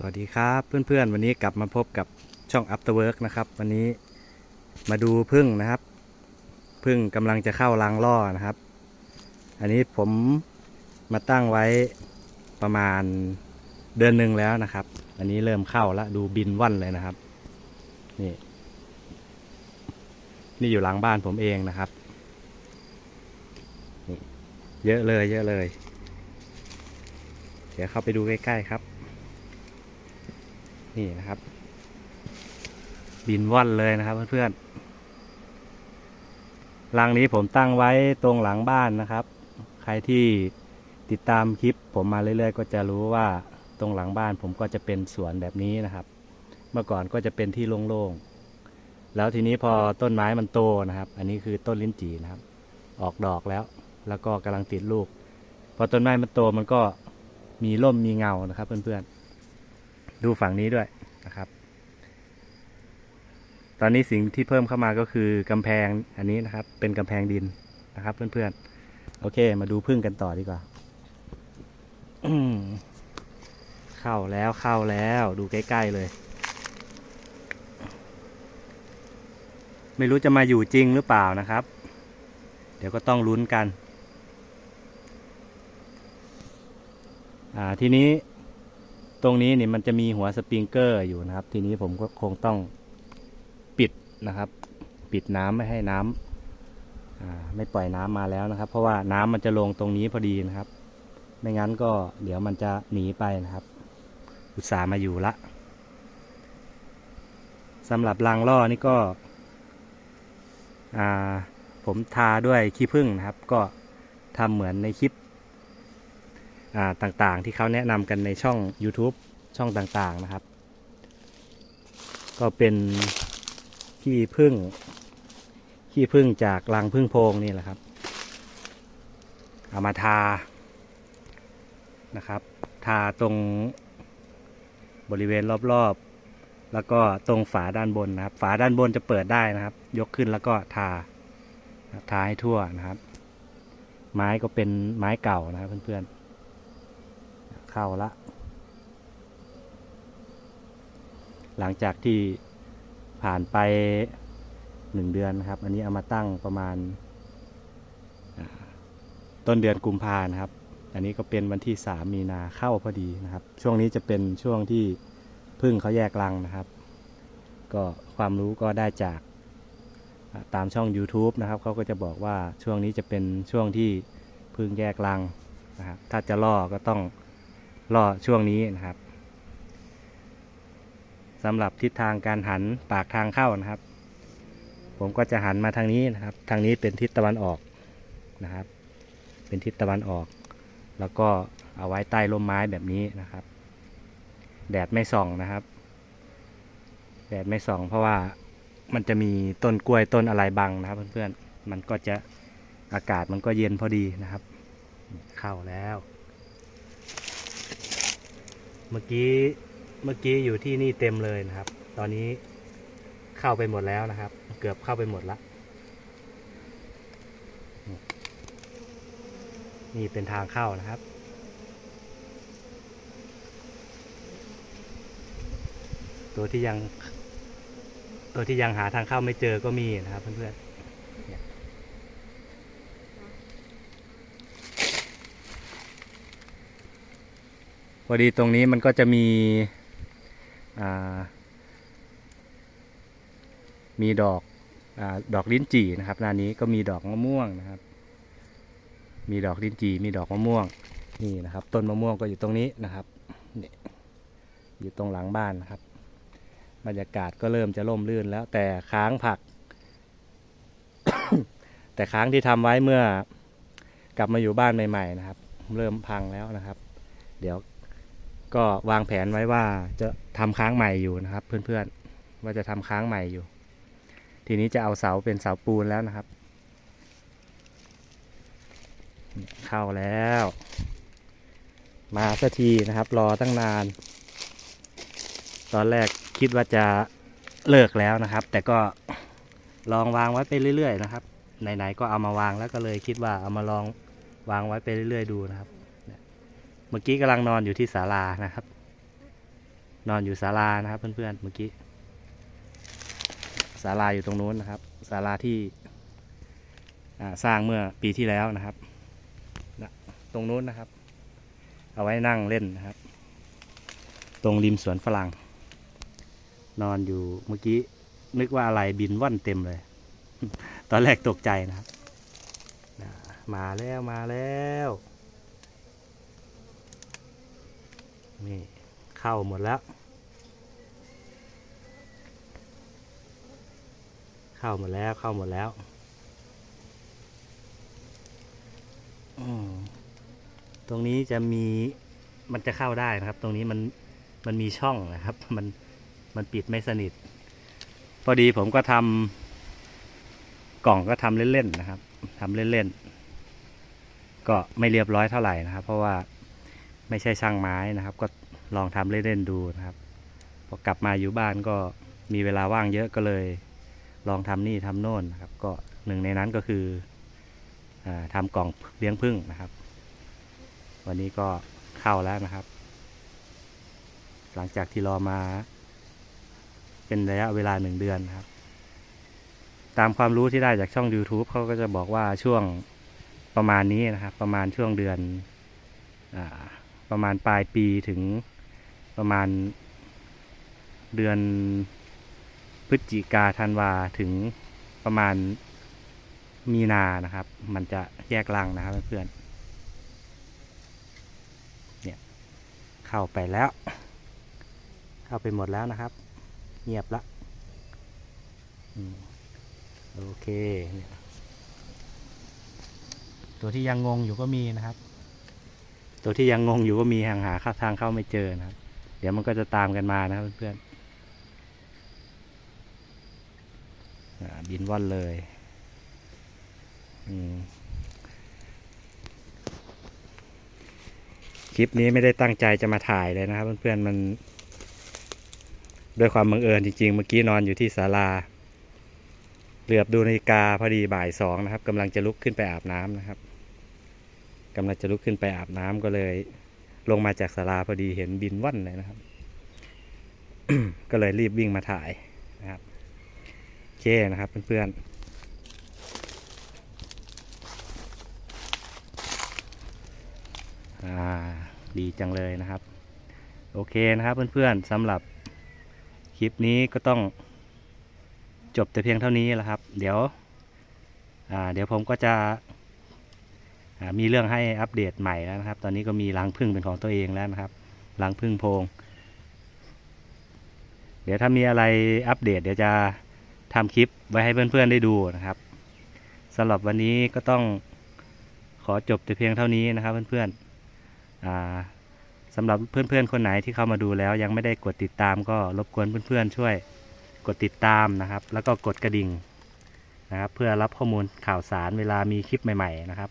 สวัสดีครับเพื่อนๆ วันนี้กลับมาพบกับช่อง After Work นะครับ วันนี้มาดูพึ่งนะครับ พึ่งกำลังจะเข้ารังล่อนะครับ อันนี้ผมมาตั้งไว้ประมาณเดือนหนึ่งแล้วนะครับ อันนี้เริ่มเข้าแล้วดูบินว่อนเลยนะครับ นี่ นี่อยู่หลังบ้านผมเองนะครับนี่เยอะเลยเยอะเลย เดี๋ยวเข้าไปดูใกล้ๆครับ นี่นะครับ บินว่อนเลยนะครับเพื่อนๆรังนี้ผมตั้งไว้ตรงหลังบ้านนะครับ ใครที่ติดตามคลิปผมมาเรื่อยๆ ก็จะรู้ว่าตรงหลังบ้านผมก็จะเป็นสวนแบบนี้นะครับ เมื่อก่อนก็จะเป็นที่โล่งๆ แล้วทีนี้พอต้นไม้มันโตนะครับ อันนี้คือต้นลิ้นจี่นะครับ ออกดอกแล้ว แล้วก็กำลังติดลูก พอต้นไม้มันโตมันก็มีร่มมีเงานะครับเพื่อนๆ ดูฝั่งนี้ด้วยนะครับ ตอนนี้สิ่งที่เพิ่มเข้ามาก็คือกำแพงอันนี้นะครับ เป็นกำแพงดินนะครับ เพื่อนๆ โอเค มาดูพึ่งกันต่อดีกว่าเข้าแล้วเข้าแล้วดูใกล้ ๆ เลย ไม่รู้จะมาอยู่จริงหรือเปล่านะครับ เดี๋ยวก็ต้องลุ้นกัน อ่าทีนี้ ตรงนี้นี่มันจะมีหัวสปริงเกอร์อยู่นะครับ ทีนี้ผมก็คงต้องปิดนะครับ ปิดน้ำไม่ให้น้ำอ่าไม่ปล่อยน้ำมาแล้วนะครับ เพราะว่าน้ำมันจะลงตรงนี้พอดีนะครับ ไม่งั้นก็เดี๋ยวมันจะหนีไปนะครับ อุตส่าห์มาอยู่ละสำหรับรางล่อนี่ก็ผมทาด้วยขี้ผึ้งนะครับ ก็ทำเหมือนในคลิป ต่างๆ ที่เขาแนะนำกันในช่อง YouTube ช่องต่างๆนะครับ ก็เป็นขี้พึ่งขี้พึ่งจากรังพึ่งโพงนี่แหละครับ เอามาทานะครับ ทาตรงบริเวณรอบๆ แล้วก็ตรงฝาด้านบนนะครับ ฝาด้านบนจะเปิดได้นะครับ ยกขึ้นแล้วก็ทาทาให้ทั่วนะครับ ไม้ก็เป็นไม้เก่านะครับเพื่อนๆ เข้าละ หลังจากที่ผ่านไปหนึ่งเดือนนะครับ อันนี้เอามาตั้งประมาณ ต้นเดือนกุมภานะครับ อันนี้ก็เป็นวันที่สามมีนาเข้าพอดีนะครับ ช่วงนี้จะเป็นช่วงที่พึ่งเขาแยกรังนะครับ ก็ความรู้ก็ได้จากตามช่อง YouTube นะครับเขาก็จะบอกว่าช่วงนี้จะเป็นช่วงที่พึ่งแยกรังนะครับถ้าจะล่อก็ต้อง ล่อช่วงนี้นะครับสำหรับทิศทางการหันปากทางเข้านะครับ ผมก็จะหันมาทางนี้นะครับ ทางนี้เป็นทิศตะวันออกนะครับ เป็นทิศตะวันออก แล้วก็เอาไว้ใต้ร่มไม้แบบนี้นะครับ แดดไม่ส่องนะครับ แดดไม่ส่องเพราะว่ามันจะมีต้นกล้วยต้นอะไรบังนะครับเพื่อนๆ มันก็จะอากาศมันก็เย็นพอดีนะครับ เข้าแล้ว เมื่อกี้เมื่อกี้อยู่ที่นี่เต็มเลยนะครับ ตอนนี้เข้าไปหมดแล้วนะครับ เกือบเข้าไปหมดละนี่เป็นทางเข้านะครับ ตัวที่ยัง ตัวที่ยังหาทางเข้าไม่เจอก็มีนะครับเพื่อนๆเนี่ย พอดีตรงนี้มันก็จะมีมีดอกอดอกลิ้นจี่นะครับหน้านี้ก็มีดอกมะม่วงนะครับ มีดอกลิ้นจี่มีดอกมะม่วงนี่นะครับ ต้นมะม่วงก็อยู่ตรงนี้นะครับนี่อยู่ตรงหลังบ้านนะครับ บรรยากาศก็เริ่มจะร่มรื่นแล้วแต่ค้างผัก แต่ค้างที่ทำไว้เมื่อกลับมาอยู่บ้านใหม่ ๆ นะครับ เริ่มพังแล้วนะครับ เดี๋ยว ก็วางแผนไว้ว่าจะทำค้างใหม่อยู่นะครับ เพื่อนๆว่าจะทำค้างใหม่อยู่ ทีนี้จะเอาเสาเป็นเสาปูนแล้วนะครับ เข้าแล้ว มาสักทีนะครับ รอตั้งนาน ตอนแรกคิดว่าจะเลิกแล้วนะครับ แต่ก็ลองวางไว้ไปเรื่อยๆนะครับไหนๆก็เอามาวางแล้วก็เลยคิดว่าเอามาลองวางไว้ไปเรื่อยๆดูนะครับ เมื่อกี้กำลังนอนอยู่ที่ศาลานะครับ นอนอยู่ศาลานะครับ เพื่อนๆเมื่อกี้ศาลาอยู่ตรงนู้นนะครับศาลาที่สร้างเมื่อปีที่แล้วนะครับ ตรงนู้นนะครับ เอาไว้นั่งเล่นนะครับ ตรงริมสวนฝรั่ง นอนอยู่เมื่อกี้นึกว่าอะไรบินว่อนเต็มเลย ตอนแรกตกใจนะครับ มาแล้วมาแล้ว นี่เข้าหมดแล้ว เข้าหมดแล้วเข้าหมดแล้วตรงนี้จะมีมันจะเข้าได้นะครับ ตรงนี้มันมันมีช่องนะครับ มันมันปิดไม่สนิท พอดีผมก็ทำกล่องก็ทำเล่นๆนะครับทำเล่นๆก็ไม่เรียบร้อยเท่าไหร่นะครับ เพราะว่า ไม่ใช่ช่างไม้นะครับ ก็ลองทำเล่นๆดูนะครับพอกลับมาอยู่บ้านก็มีเวลาว่างเยอะก็เลย ลองทำนี่ทำโน่นนะครับ ก็หนึ่งในนั้นก็คืออทำกล่องเลี้ยงผึ้งนะครับ วันนี้ก็เข้าแล้วนะครับ หลังจากที่รอมา เป็นระยะเวลาหนึ่งเดือนนะครับ ตามความรู้ที่ได้จากช่อง YouTube เขาก็จะบอกว่าช่วงประมาณนี้นะครับ ประมาณช่วงเดือนอา ประมาณปลายปีถึงประมาณเดือนพฤศจิกาธันวาถึงประมาณมีนานะครับ มันจะแยกรังนะครับเพื่อนเนี่ยเข้าไปแล้ว เข้าไปหมดแล้วนะครับ เงียบละโอเค ตัวที่ยังงงอยู่ก็มีนะครับ ตัวที่ยังงงอยู่ก็มีห่างหาข้าทางเข้าไม่เจอนะครับ เดี๋ยวมันก็จะตามกันมานะครับเพื่อนบินว่อนเลยคลิปนี้ไม่ได้ตั้งใจจะมาถ่ายเลยนะครับ เพื่อนๆมัน ด้วยความบังเอิญจริงๆ เมื่อกี้นอนอยู่ที่ศาลาเหลือบดูนาฬิกาพอดีบ่ายสองนะครับกำลังจะลุกขึ้นไปอาบน้ำนะครับ กำลังจะลุกขึ้นไปอาบน้ำก็เลย ลงมาจากศาลาพอดีเห็นบินว่อนเลยนะครับ ก็เลยรีบวิ่งมาถ่ายนะครับโอเคนะครับเพื่อนๆดีจังเลยนะครับ โอเคนะครับเพื่อนๆสำหรับคลิปนี้ก็ต้องจบแต่เพียงเท่านี้แหละครับ เดี๋ยวเดี๋ยวผมก็จะ มีเรื่องให้อัปเดตใหม่แล้วนะครับ ตอนนี้ก็มีรังพึ่งเป็นของตัวเองแล้วนะครับรังพึ่งโพง เดี๋ยวถ้ามีอะไรอัปเดต เดี๋ยวจะทำคลิปไว้ให้เพื่อนๆได้ดูนะครับสำหรับวันนี้ก็ต้องขอจบแต่เพียงเท่านี้นะครับเพื่อนๆอ่าสำหรับเพื่อนๆคนไหนที่เข้ามาดูแล้ว ยังไม่ได้กดติดตามก็รบกวนเพื่อนๆช่วยกดติดตามนะครับ แล้วก็กดกระดิ่งนะครับ เพื่อรับข้อมูลข่าวสารเวลามีคลิปใหม่ ๆ นะครับ